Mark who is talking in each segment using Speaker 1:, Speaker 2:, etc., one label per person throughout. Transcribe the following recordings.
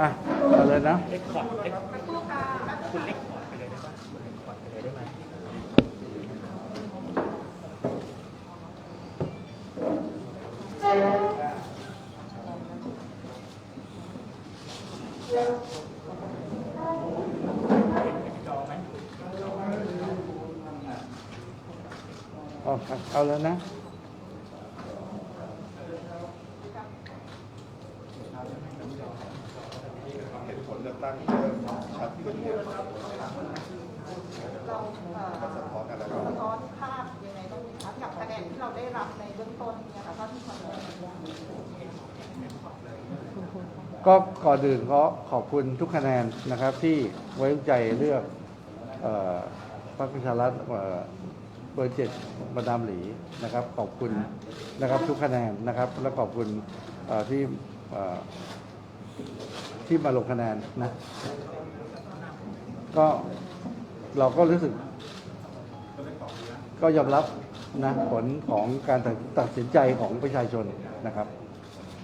Speaker 1: อะเอาเลยนะ
Speaker 2: เล็กคอร์ดเล็กคุณเล็กคอร์ดไปเลยได้ปะคุณเล็กคอร์ดไปเลยได้ไหม
Speaker 1: เอาเอาเลยนะ
Speaker 3: เห็นผลเลื อกตั้งเริ่มชัดขึ้นเนี่ย
Speaker 4: เราเอ่อ
Speaker 3: สะท้อนอะไร
Speaker 4: สะท้อนภาพยังไงบ้างไหมคะกับคะแนนที่เราได้รับในเบื้องต้นเนี่ยค่ะเท่าที่ความรู้
Speaker 1: ก็ก่อนอื่นขอขอบคุณทุกคะแนนนะครับ ที่ไว้ใจเลือกเอ่อพรรคประชารัฐเอ่อเบอร์เจ็ดมาดามหลีนะครับ ขอบคุณนะครับทุกคะแนนนะครับ และขอบคุณเอ่อที่เอ่อ ที่มาลงคะแนนนะ ก็เราก็รู้สึก ก็ยอมรับนะผลของการตัดตัดสินใจของประชาชนนะครับ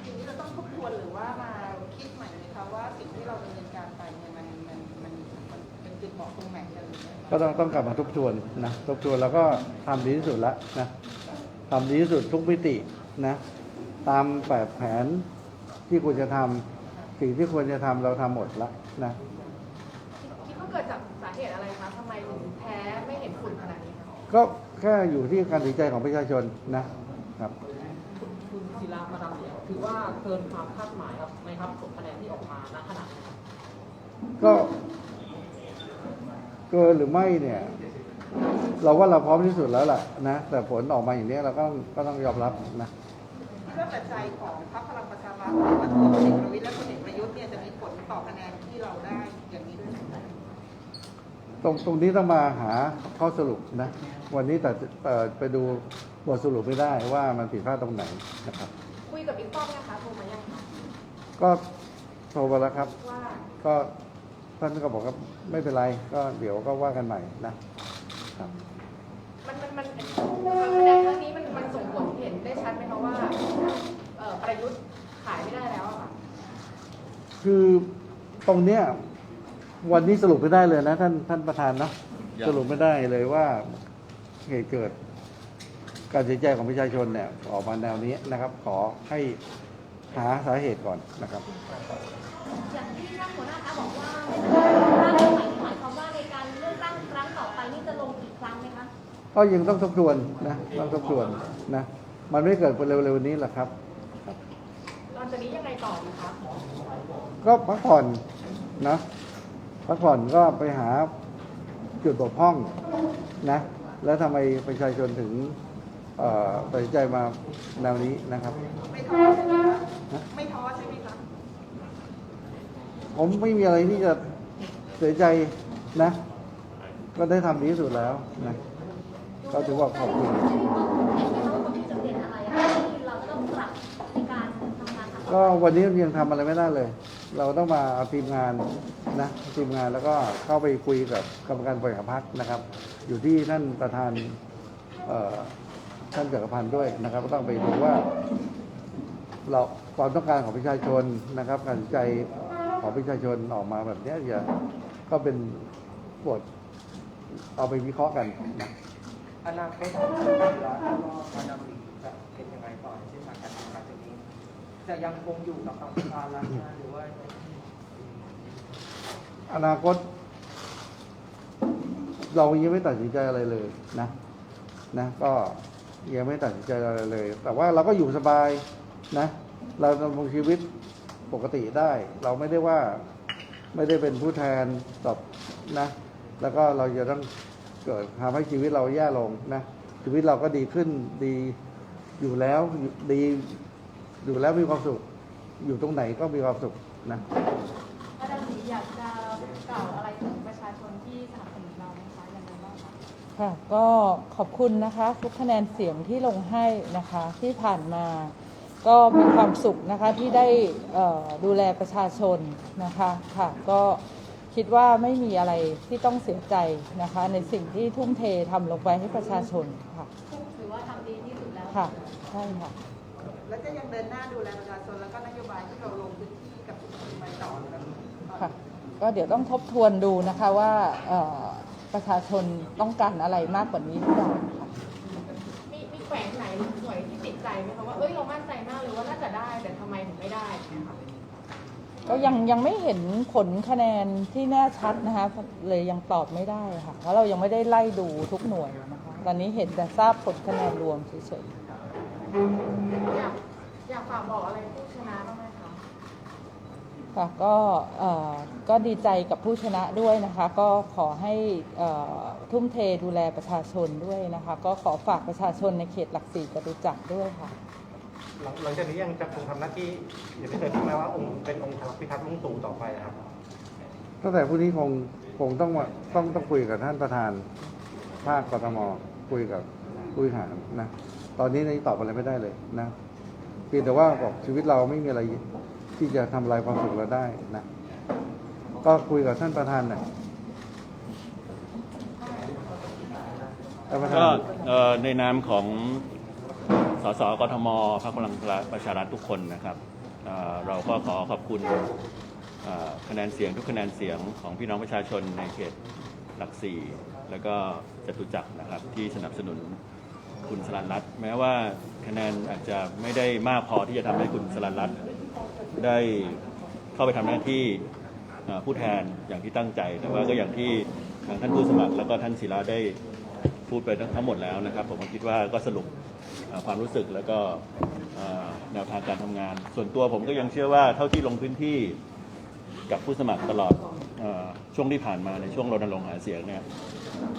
Speaker 4: ทีนี้เราต้องทบทวนหรือว่ามาคิดใหม่ไหมคะว่าสิ่งที่เราดำเนินการไปเนี่ยมันมันมันมันเป็นจุดเหมาะตรงไหนอะไรอย่างเงี้ย
Speaker 1: ก็ต้องต้องกลับมาทบทวนนะทบทวนแล้วก็ทำดีที่สุดแล้วนะทำดีที่สุดทุกมิตินะ ตามแบบแผนที่ควรจะทำ สิ่งที่ควรจะทำเราทำหมดแล้วนะ
Speaker 5: คิดว่าเกิดจากสาเหตุอะไรคะทำไมถึงแพ้ไม่เห็นฝุ่นขนาดนี้คะ
Speaker 1: ก็แค่อยู่ที่การตัดสินใจของประชาชนนะครับ
Speaker 6: คุณศิลามาดามเหลียวถือว่าเกินความคาดหมายครับไหมครับผลคะแนนที่ออกมาณขณะนี้ครับ
Speaker 1: ก็เกินหรือไม่เนี่ย เราว่าเราพร้อมที่สุดแล้วล่ะนะแต่ผลออกมาอย่างนี้เราก็ต้องก็ต้องยอมรับนะ
Speaker 4: คิดว่าปัจจัยของพรรคพลังประชารัฐหรือว่าตัวพลเอกประวิตรและพลเอก ต่อคะแนนที่เราได้อย่างนี้ด้วยไหม
Speaker 1: ตรงตรงนี้ต้องมาหาข้อสรุปนะ วันนี้แต่เอ่อไปดูบทสรุปไม่ได้ว่ามันผิดพลาดตรงไหนนะครับ
Speaker 5: คุยกับบิ๊กป้อมนะคะโทรมายังคะ
Speaker 1: ก็โทรมาแล้วครับ
Speaker 5: ว่า
Speaker 1: ก็ท่านก็บอกว่าไม่เป็นไร ก็เดี๋ยวก็ว่ากันใหม่นะครับ
Speaker 5: มันมันมันการคะแนนครั้งนี้มันมันส่งผลเห็นได้ชัดไหมคะว่าเอ่อประยุทธ์ขายไม่ได้แล้วอะค่ะ
Speaker 1: คือ ตรงเนี้ยวันนี้สรุปไม่ได้เลยนะ ท่านท่านประธานเนาะสรุปไม่ได้เลยว่าเหตุเกิด การตัดสินใจของประชาชนเนี่ยออกมาแนวนี้นะครับ ขอให้หาสาเหตุก่อนนะครับ
Speaker 7: อย่างที่ท่านหัวหน้าคะบอกว่าไม่เป็นไรหมายความว่าในการเลือกตั้งครั้งต่อไปนี่จะลงอีกครั้งไหมคะ
Speaker 1: ก็ยังต้องทบทวนนะต้องทบทวนนะ มันไม่เกิดเร็วๆนี้หรอกครับ
Speaker 5: ตอนจากนี้ยังไงต่อดีคะ
Speaker 1: ก็พักผ่อนนะพักผ่อนก็ไปหาจุดบกพร่องนะ แล้วทำไมประชาชนถึงเอ่อตัดสินใจมาแนวนี้นะครับ
Speaker 4: ไม่ท้อใช่ไหมคะไม่ท้อใช่ไหมคะ
Speaker 1: ผมไม่มีอะไรที่จะเสียใจนะ ก็ได้ทำดีที่สุดแล้วนะก็ถือว่าขอบคุณ
Speaker 7: เห็นไหมคะว่ามีจุดเด่นอะไรอะที่เราต้องปรับในการทำงานทำ
Speaker 1: ก็วันนี้ยังทำอะไรไม่ได้เลย เราต้องมาเอาทีมงานนะทีมงานแล้วก็เข้าไปคุยกับกรรมการบริหารพรรคนะครับ อยู่ที่ท่านประธานท่านจักรพันธ์ด้วยนะครับก็ต้องไปดูว่า เราความต้องการของประชาชนนะครับ การใจของประชาชนออกมาแบบนี้ยอย่าก็เป็นบทเอาไปวิเคราะห์กันนะ
Speaker 2: อนาคตของศิลาแล้วก็มาดามหลีจะเป็นยังไงต่อในเส้นทางการเมืองหลังจากนี้ จะยังคงอยู่กับพรรคประชารัฐนะหรือว่า
Speaker 1: อนาคต เรายังไม่ตัดสินใจอะไรเลยนะ นะ ก็ยังไม่ตัดสินใจอะไรเลย แต่ว่าเราก็อยู่สบายนะ เราดำรงชีวิตปกติได้ เราไม่ได้ว่าไม่ได้เป็นผู้แทนตอบนะ แล้วก็เราจะต้องเกิดทำให้ชีวิตเราแย่ลงนะ ชีวิตเราก็ดีขึ้นดีอยู่แล้วดี อยู่แล้วมีความสุข อยู่ตรงไหนก็มีความสุขนะ
Speaker 5: อาจารย์ศรีอยากจะกล่าวอะไรถึงประชาชนที่สนับสนุนเราไหมคะยังไงบ้างคะ
Speaker 8: ค่ะก็ขอบคุณนะคะทุกคะแนนเสียงที่ลงให้นะคะที่ผ่านมาก็มีความสุขนะคะที่ได้เอ่อดูแลประชาชนนะคะค่ะก็คิดว่าไม่มีอะไรที่ต้องเสียใจนะคะ ในสิ่งที่ทุ่มเททำลงไปให้ประชาชนค่ะ
Speaker 7: ถือว่าทำดีที่สุดแล้ว
Speaker 8: ค่ะใช่ค่ะ
Speaker 2: ข
Speaker 4: แล้วจะยังเดินหน้าดูแลประชาชนแล้วก็นโยบายที่เราลงพื้นที่กับชุมชนไปต่อนะครับ
Speaker 8: ค่ะ ก็เดี๋ยวต้องทบทวนดูนะคะว่าเอ่อประชาชนต้องการอะไรมากกว่านี้หรือเปล่าค่ะ
Speaker 5: มีมีแขวงไหนหรือหน่วยที่ติดใจไหมคะว่าเอ้ยเรามั่นใจมากเลยว่าน่าจะได้แต่ทำไมถึงไม่ได้เนี่ยค่ะ
Speaker 8: ก็ยังยังไม่เห็นผลคะแนนที่แน่ชัดนะคะเลยยังตอบไม่ได้ค่ะเพราะเรายังไม่ได้ไล่ดูทุกหน่วยนะคะตอนนี้เห็นแต่ทราบผลคะแนนรวมเฉยๆ
Speaker 5: อยากอยากฝากบอกอะไรผู้ชนะบ้างไหมคะ
Speaker 8: ค่ะก็เอ่อก็ดีใจกับผู้ชนะด้วยนะคะ ก็ขอให้เอ่อทุ่มเทดูแลประชาชนด้วยนะคะ ก็ขอฝากประชาชนในเขตหลักสี่จตุจักรด้วยค่ะ
Speaker 9: หลังหลังจากนี้ยังจะคงทำหน้าที่อย่างที่เคยพูดมาว่าองค์เป็นองค์พิทักษ์ลุงตู่ต่อไปครับ
Speaker 1: ตั้งแต่พรุ่งนี้คงคงต้องมาต้องต้องคุยกับท่านประธาน ภาคกทมคุยกับผู้บริหารนะ ตอนนี้นี่ตอบอะไรไม่ได้เลยนะเพียงแต่ว่าบอกชีวิตเราไม่มีอะไรที่จะทำลายความสุขเราได้นะก็คุยกับท่านประธานนะท่านประธา
Speaker 10: ก็เอ่อในนามของสสกทมพรรคพลังประชารัฐทุกคนนะครับเอ่อเราก็ขอขอบคุณเอ่อคะแนนเสียงทุกคะแนนเสียงของพี่น้องประชาชนในเขตหลักสี่แล้วก็จตุจักรนะครับที่สนับสนุน คุณสลันรัตน์แม้ว่าคะแนนอาจจะไม่ได้มากพอที่จะทำให้คุณสลันรัตน์ได้เข้าไปทำหน้าที่เอ่อผู้แทนอย่างที่ตั้งใจ แต่ว่าก็อย่างที่ทางท่านผู้สมัคร แล้วก็ท่านศิลาได้พูดไปทั้งหมดแล้วนะครับ ผมก็คิดว่าก็สรุปเอ่อความรู้สึกแล้วก็เอ่อแนวทางการทำงาน ส่วนตัวผมก็ยังเชื่อว่าเท่าที่ลงพื้นที่ กับผู้สมัครตลอดเออช่วงที่ผ่านมาในช่วงรณรงค์หาเสียงเนี่ย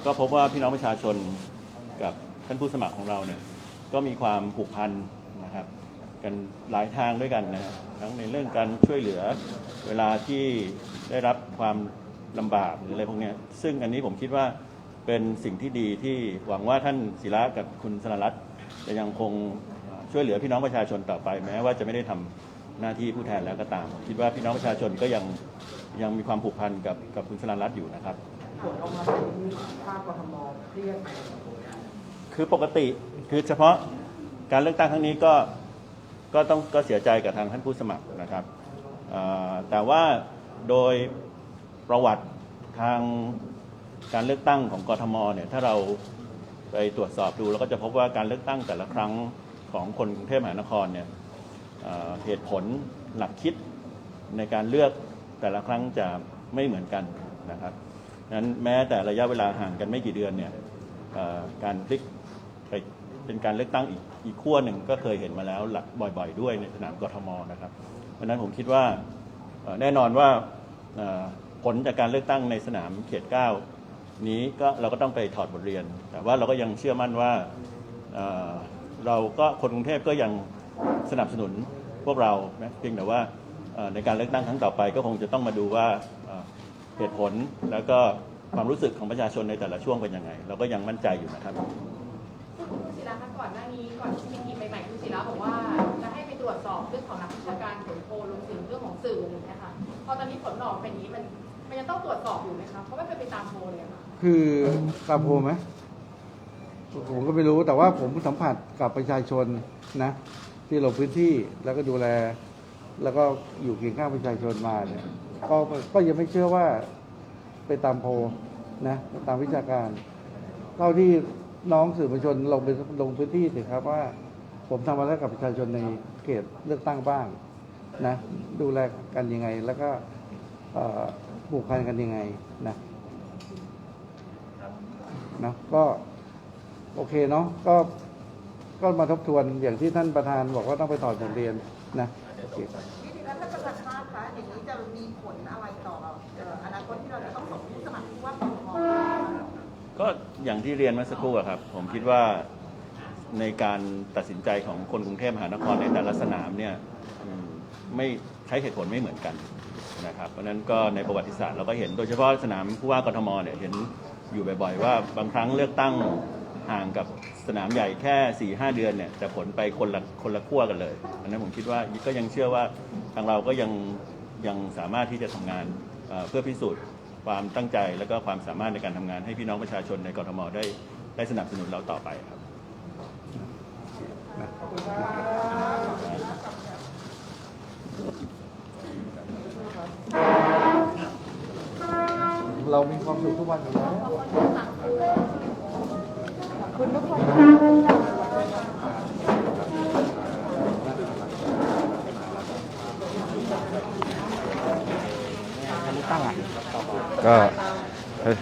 Speaker 10: ก็พบว่าพี่น้องประชาชนกับ ท่านผู้สมัครของเราเนี่ยก็มีความผูกพันนะครับ กันหลายทางด้วยกันนะทั้งในเรื่องการช่วยเหลือเวลาที่ได้รับความลำบากหรืออะไรพวกนี้ซึ่งอันนี้ผมคิดว่าเป็นสิ่งที่ดีที่หวังว่าท่านศิระกับคุณสนรัตน์จะยังคงช่วยเหลือพี่น้องประชาชนต่อไป แม้ว่าจะไม่ได้ทำหน้าที่ผู้แทนแล้วก็ตาม คิดว่าพี่น้องประชาชนก็ยังยังมีความผูกพันกับกับคุณสนรัตน์อยู่นะครับ
Speaker 6: ผลออกมาเป็นภาคกทมเครียดไหม
Speaker 10: คือปกติคือเฉพาะการเลือกตั้งครั้งนี้ก็ก็ต้องก็เสียใจกับทางท่านผู้สมัครนะครับแต่ว่าโดยประวัติทางการเลือกตั้งของกทมเนี่ยถ้าเราไปตรวจสอบดูเราก็จะพบว่าการเลือกตั้งแต่ละครั้งของคนกรุงเทพมหานครเนี่ยเเหตุผลหลักคิดในการเลือกแต่ละครั้งจะไม่เหมือนกันนะครับนั้นแม้แต่ระยะเวลาห่างกันไม่กี่เดือนเนี่ยการพลิก เป็นการเลือกตั้งอีกอีกขั้วหนึ่งก็เคยเห็นมาแล้วลบ่อยๆ ด้วยในสนามกทมนะครับเพราะนั้นผมคิดว่าแน่นอนว่าผลจากการเลือกตั้งในสนามเขต 9 นี้ก็เราก็ต้องไปถอดบทเรียน แต่ว่าเราก็ยังเชื่อมั่นว่าเราก็คนกรุงเทพก็ยังสนับสนุนพวกเรานะเพียงแต่ว่าในการเลือกตั้งครั้งต่อไปก็คงจะต้องมาดูว่าเหตุผลแล้วก็ความรู้สึกของประชาชนในแต่ละช่วงเป็นยังไง เราก็ยังมั่นใจอยู่นะครับา
Speaker 5: คะก่อนหน้านี้ก่อนที่มีทีมใหม่ๆคุณศิลาบอกว่าจะให้ไปตรวจสอบเรื่องของนักวิชาการผลโพลรวมถึงเรื่องของสื่ออย่างเงี้ยค่ะพอตอนนี้ผลออกเป็นอย่างนี้มันมันยังต้องตรวจสอบอยู่ไหมคะเพราะไม่เป็นไปตามโพลเลยค่ะ
Speaker 1: คือตามโพลไหมผมก็ไม่รู้แต่ว่าผมสัมผัสกับประชาชนนะ ที่ลงพื้นที่แล้วก็ดูแล แล้วก็อยู่เคียงข้างประชาชนมาเนี่ยก็ก็ยังไม่เชื่อว่าไปตามโพลนะตามวิชาการเท่าที่ น้องสื่อมวลชนลงไปลงพื้นที่สิครับว่า ผมทำอะไรกับประชาชนในเขตเลือกตั้งบ้างนะดูแลกันยังไง แล้วก็ผูกพันกันยังไงนะนะก็โอเคเนาะก็ก็มาทบทวนอย่างที่ท่านประธานบอกว่าต้องไปถอดบทเรียนนะโอเค
Speaker 4: นี่ถึงแล้วท่าประธานคะอย่างนี้จะมีผลอะไรต่อเอ่ออนาคตที่เราจะต้องส่งผู้สมัครผู้ว่า ก็
Speaker 10: อย่างที่เรียนเมื่อสักครู่อะครับ ผมคิดว่าในการตัดสินใจของคนกรุงเทพมหานครในแต่ละสนามเนี่ยอืมไม่ใช้เหตุผลไม่เหมือนกันนะครับ เพราะฉะนั้นก็ในประวัติศาสตร์เราก็เห็นโดยเฉพาะสนามผู้ว่ากทมเนี่ยเห็นอยู่บ่อยๆ ว่าบางครั้งเลือกตั้งห่างกับสนามใหญ่แค่4ี่หเดือนเนี่ยแต่ผลไปคนละคนละขั้วกันเลยอันนั้นผมคิดว่าก็ยังเชื่อว่าทางเราก็ยังยังสามารถที่จะทำงานเอ่อเพื่อพิสูจน์ ความตั้งใจและก็ความสามารถในการทำงานให้พี่น้องประชาชนในกรทมได้ได้สนับสนุนเราต่อไปครับ
Speaker 1: เรา
Speaker 6: มีความ
Speaker 1: สุขทุกวันอยู่แล้ว
Speaker 8: คุณทุกคน
Speaker 11: ก็เฮ้ย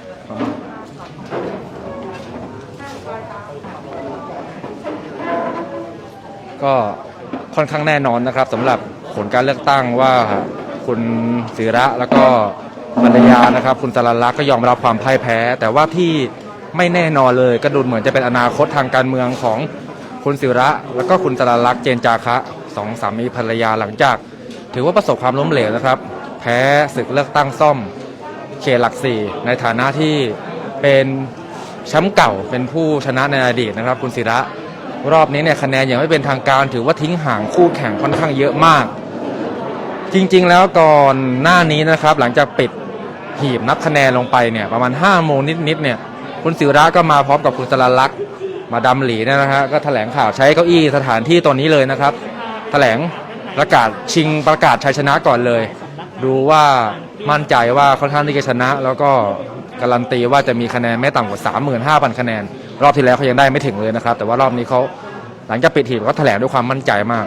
Speaker 11: ก็ค่อนข้างแน่นอนนะครับสำหรับผลการเลือกตั้งว่าคุณศิระแล้วก็ภรรยานะครับ คุณสรันลักษณ์ก็ยอมรับความพ่ายแพ้ แต่ว่าที่ไม่แน่นอนเลยก็ดูเหมือนจะเป็นอนาคตทางการเมืองของคุณศิระ แล้วก็คุณสรันลักษณ์เจนจาคะสองสามีภรรยาหลังจาก ถือว่าประสบความล้มเหลวนะครับ แพ้ศึกเลือกตั้งซ่อมเขตหลักสี่ในฐานะที่เป็นแชมป์เก่าเป็นผู้ชนะในอดีตนะครับ คุณศิระรอบนี้เนี่ยคะแนนย่างไม่เป็นทางการถือว่าทิ้งห่างคู่แข่งค่อนข้างเยอะมาก จริงๆแล้วก่อนหน้านี้นะครับ หลังจากปิดหีบนับคะแนนลงไปเนี่ยประมาณ5โมงนิดๆเนี่ยคุณศิระก็มาพร้อมกับคุณสรลักษณ์มาดำหลีเนี่ยนะฮะก็แถลงข่าวใช้เก้าอี้สถานที่ตัวนี้เลยนะครับ แถลงประกาศชิงประกาศชัยชนะก่อนเลย ดูว่ามั่นใจว่าค่อนข้างที่จะชนะ แล้วก็การันตีว่าจะมีคะแนนไม่ต่ำกว่า 35,000 คะแนน รอบที่แล้วเขายังได้ไม่ถึงเลยนะครับ แต่ว่ารอบนี้เขาหลังจากปิดหีบเขาแถลงด้วยความมั่นใจมาก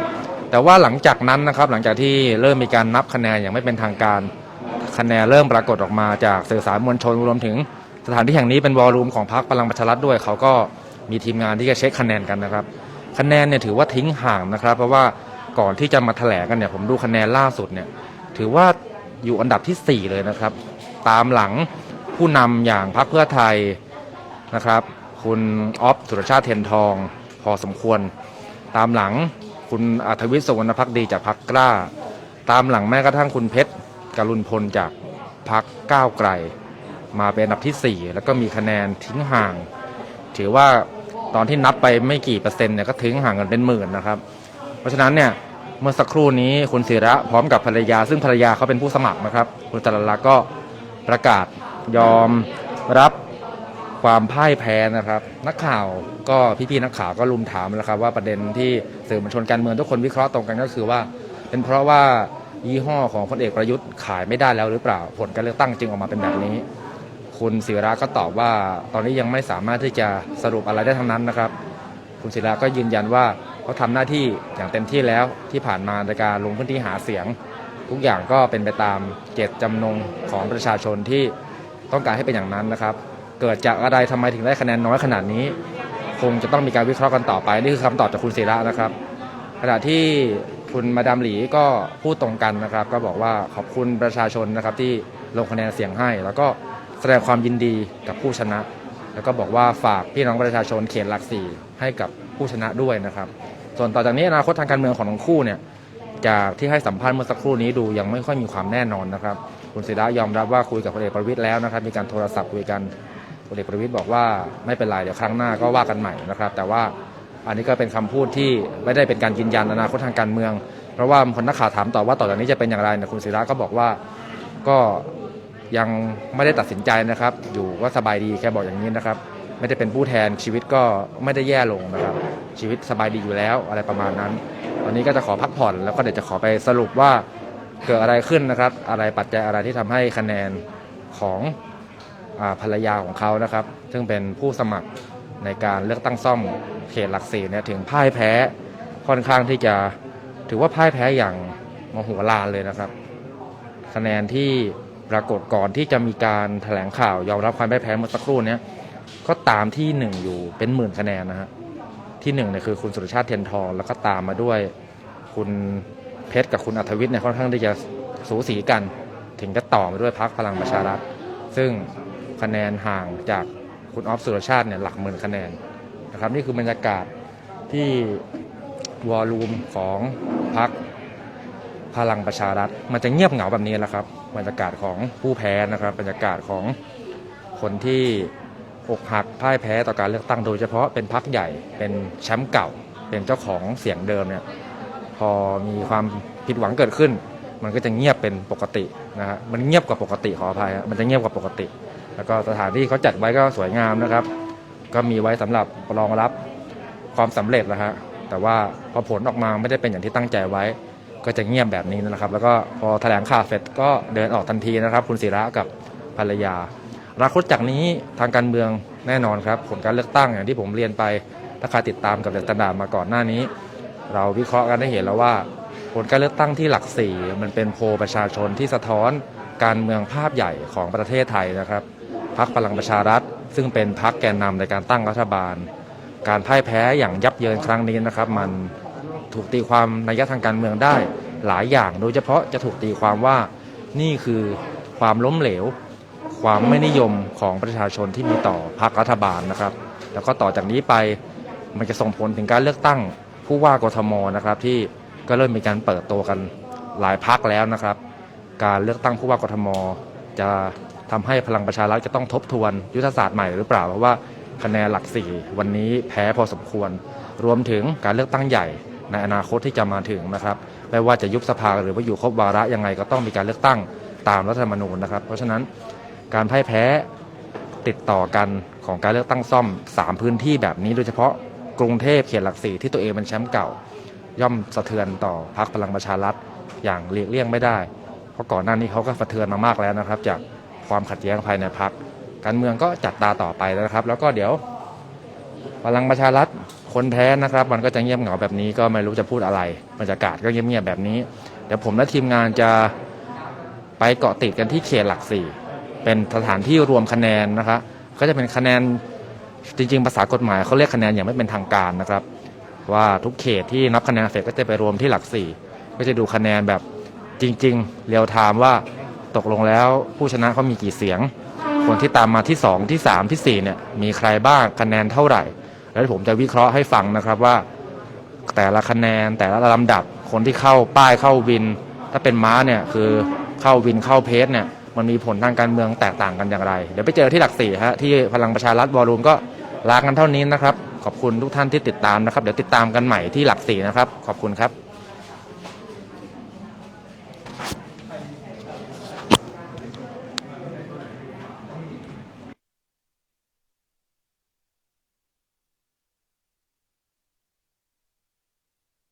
Speaker 11: แต่ว่าหลังจากนั้นนะครับหลังจากที่เริ่มมีการนับคะแนนอย่างไม่เป็นทางการคะแนนเริ่มปรากฏออกมาจากสื่อสารมวลชนรวมถึงสถานที่แห่งนี้เป็นวอลลุ่มของพรรคพลังประชารัฐด้วย เขาก็มีทีมงานที่จะเช็คคะแนนกันนะครับ คะแนนเนี่ยถือว่าทิ้งห่างนะครับ เพราะว่าก่อนที่จะมาแถลงกันเนี่ยผมดูคะแนนล่าสุดเนี่ย ถือว่าอยู่อันดับทีสี่ 4 เลยนะครับ ตามหลังผู้นำอย่างพรรคเพื่อไทยนะครับ คุณออฟสุรชาติเทียนทอง พอสมควร ตามหลังคุณอัธวิทย์สวรรณพักดีจากพรรคกล้า ตามหลังแม้กระทั่งคุณเพชรกรุณพลจากพรรคก้าวไกล มาเป็นอันดับที่ 4 แล้วก็มีคะแนนทิ้งห่าง ถือว่าตอนที่นับไปไม่กี่เปอร์เซ็นต์เนี่ยก็ทิ้งห่างกันเป็นหมื่นนะครับ เพราะฉะนั้นเนี่ย เมื่อสักครู่นี้คุณศิระพร้อมกับภรรยา ซึ่งภรรยาเขาเป็นผู้สมัครนะครับ คุณจรลักษณ์ก็ประกาศยอมรับความพ่ายแพ้นะครับ นักข่าวก็พี่ๆนักข่าวก็ลุมถามแล้วครับ ว่าประเด็นที่สื่อมวลชนการเมืองทุกคนวิเคราะห์ตรงกันก็คือว่า เป็นเพราะว่ายี่ห้อของพลเอกประยุทธ์ขายไม่ได้แล้วหรือเปล่า ผลการเลือกตั้งจึงออกมาเป็นแบบนี้ คุณศิระก็ตอบว่า ตอนนี้ยังไม่สามารถที่จะสรุปอะไรได้ทั้งนั้นนะครับ คุณศิระก็ยืนยันว่า เขาทำหน้าที่อย่างเต็มที่แล้วที่ผ่านมาในการลงพื้นที่หาเสียง ทุกอย่างก็เป็นไปตามเจตจำนงของประชาชนที่ต้องการให้เป็นอย่างนั้นนะครับ เกิดจากอะไรทำไมถึงได้คะแนนน้อยขนาดนี้ คงจะต้องมีการวิเคราะห์กันต่อไปนี่คือคำตอบจากคุณศิระนะครับ ขณะที่คุณมาดามหลีก็พูดตรงกันนะครับ ก็บอกว่าขอบคุณประชาชนนะครับที่ลงคะแนนเสียงให้ แล้วก็แสดงความยินดีกับผู้ชนะ แล้วก็บอกว่าฝากพี่น้องประชาชนเขตหลักสี่ให้กับผู้ชนะด้วยนะครับ ส่วนต่อจากนี้อนาคตทางการเมืองของทั้งคู่เนี่ยจากที่ให้สัมภาษณ์เมื่อสักครู่นี้ดูยังไม่ค่อยมีความแน่นอนนะครับ คุณศิระยอมรับว่าคุยกับพลเอกประวิตยแล้วนะครับ มีการโทรศัพท์คุยกันพลเอกประวิตยบอกว่าไม่เป็นไรเดี๋ยวครั้งหน้าก็ว่ากันใหม่นะครับ แต่ว่าอันนี้ก็เป็นคำพูดที่ไม่ได้เป็นการยืนยันอนาคตทางการเมือง เพราะว่าคนนักข่าวถามต่อว่าต่อจากนี้จะเป็นอย่างไรนี่ยคุณศิระก็บอกว่าก็ยังไม่ได้ตัดสินใจนะครับ อยู่ก็สบายดีแค่บอกอย่างนี้นะครับ ไม่ได้เป็นผู้แทนชีวิตก็ไม่ได้แย่ลงนะครับ ชีวิตสบายดีอยู่แล้วอะไรประมาณนั้นตอนนี้ก็จะขอพักผ่อนแล้วก็เดี๋ยวจะขอไปสรุปว่าเกิดอะไรขึ้นนะครับ อะไรปัจจัยอะไรที่ทำให้คะแนนของอภรรยาของเขานะครับ ซึ่งเป็นผู้สมัครในการเลือกตั้งซ่อมเขตหลักสี่เนี่ยถึงพ่ายแพ้ค่อนข้างที่จะถือว่าพ่ายแพ้อย่างมโหฬารเลยนะครับ คะแนนที่ปรากฏก่อนที่จะมีการแถลงข่าว ยอมรับความพ่ายแพ้เมื่อสักครู่เนี้ย ก็ตามที่หนึ่งอยู่เป็นหมื่นคะแนนนะฮะที่หนึ่งเนี่ยคือคุณสุรชาติเทียนทอง แล้วก็ตามมาด้วยคุณเพชรกับคุณอัธวิทย์เนี่ยค่อนข้างที่จะสูสีกัน ถึงจะต่อมาด้วยพักพลังประชารัฐ ซึ่งคะแนนห่างจากคุณออฟสุรชาติเนี่ยหลักหมื่นคะแนนนะครับนี่คือบรรยากาศที่วอลลุ่มของพักพลังประชารัฐ มันจะเงียบเหงาแบบนี้แหละครับ บรรยากาศของผู้แพ้นะครับ บรรยากาศของคนที่ อกหักพ่ายแพ้ต่อการเลือกตั้งโดยเฉพาะเป็นพักใหญ่เป็นแชมป์เก่า เป็นเจ้าของเสียงเดิมเนี่ยพอมีความผิดหวังเกิดขึ้น มันก็จะเงียบเป็นปกตินะฮะมันเงียบกว่าปกติขออภัยะมันจะเงียบกว่าปกติ แล้วก็สถานที่เขาจัดไว้ก็สวยงามนะครับ ก็มีไว้สำหรับรองรับความสำเร็จนะฮะแต่ว่าพอผลออกมาไม่ได้เป็นอย่างที่ตั้งใจไว้ ก็จะเงียบแบบนี้นะครับ แล้วก็พอแถลงข่าวเสร็จก็เดินออกทันทีนะครับ คุณศิระกับภรรยา นาคตจากนี้ทางการเมืองแน่นอนครับ ผลการเลือกตั้งอย่างที่ผมเรียนไปถ้าใครติดตามกับเดอะสแตนดาร์มาก่อนหน้านี้ เราวิเคราะห์กันได้เห็นแล้วว่า ผลการเลือกตั้งที่หลักสี่มันเป็นโพลประชาชนที่สะท้อนการเมืองภาพใหญ่ของประเทศไทยนะครับพรรคพลังประชารัฐ ซึ่งเป็นพรรคแกนนำในการตั้งรัฐบาล การพ่ายแพ้อย่างยับเยินครั้งนี้นะครับ มันถูกตีความนัยทางการเมืองได้หลายอย่าง โดยเฉพาะจะถูกตีความว่านี่คือความล้มเหลว ความไม่นิยมของประชาชนที่มีต่อพรรครัฐบาลนะครับ แล้วก็ต่อจากนี้ไปมันจะส่งผลถึงการเลือกตั้งผู้ว่ากทมนะครับ ที่ก็เริ่มมีการเปิดตัวกันหลายพักแล้วนะครับ การเลือกตั้งผู้ว่ากทม จะทำให้พลังประชารัฐจะต้องทบทวนยุทธศาสตร์ใหม่หรือเปล่าเพราะว่าคะแนนหลักสี่วันนี้แพ้พอสมควร รวมถึงการเลือกตั้งใหญ่ในอนาคตที่จะมาถึงนะครับ ไม่ว่าจะยุบสภาหรือว่าอยู่ครบวาระยังไงก็ต้องมีการเลือกตั้งตามรัฐธรรมนูญนะครับ เพราะฉะนั้น การพ่ายแพ้ติดต่อกันของการเลือกตั้งซ่อม 3 พื้นที่แบบนี้โดยเฉพาะกรุงเทพเขตหลักสี่ที่ตัวเองเป็นแชมป์เก่า ย่อมสะเทือนต่อพรรคพลังประชารัฐอย่างเลียกเลี่ยงไม่ได้ เพราะก่อนหน้านี้เขาก็สะเทือนมามากแล้วนะครับ จากความขัดแย้งภายในพรรคการเมืองก็จัดตาต่อไปนะครับ แล้วก็เดี๋ยวพลังประชารัฐคนแพ้นะครับ มันก็จะเงียบเหงาแบบนี้ก็ไม่รู้จะพูดอะไรบรรยากาศก็เงียบๆแบบนี้ เดี๋ยวผมและทีมงานจะไปเกาะติดกันที่เขตหลักสี่ เป็นสถานที่รวมคะแนนนะครับก็จะเป็นคะแนนจริง ๆ ภาษากฎหมายเขาเรียกคะแนนอย่างไม่เป็นทางการนะครับ ว่าทุกเขตที่นับคะแนนเสร็จก็จะไปรวมที่หลักสี่ก็จะดูคะแนนแบบจริง ๆ เรียวไทม์ว่าตกลงแล้วผู้ชนะเขามีกี่เสียง คนที่ตามมาที่ 2 ที่ 3 ที่ 4 เนี่ย มีใครบ้างคะแนนเท่าไหร่ แล้วผมจะวิเคราะห์ให้ฟังนะครับว่า แต่ละคะแนนแต่ละลำดับคนที่เข้าป้ายเข้าวิน ถ้าเป็นม้าเนี่ยคือเข้าวินเข้าเพจเนี่ย มันมีผลทางการเมืองแตกต่างกันอย่างไร เดี๋ยวไปเจอที่หลักสี่ฮะที่พลังประชารัฐวอลุ่มก็ลากันเท่านี้นะครับ ขอบคุณทุกท่านที่ติดตามนะครับ เดี๋ยวติดตามกันใหม่ที่หลักสี่นะครับ ขอบคุณครับ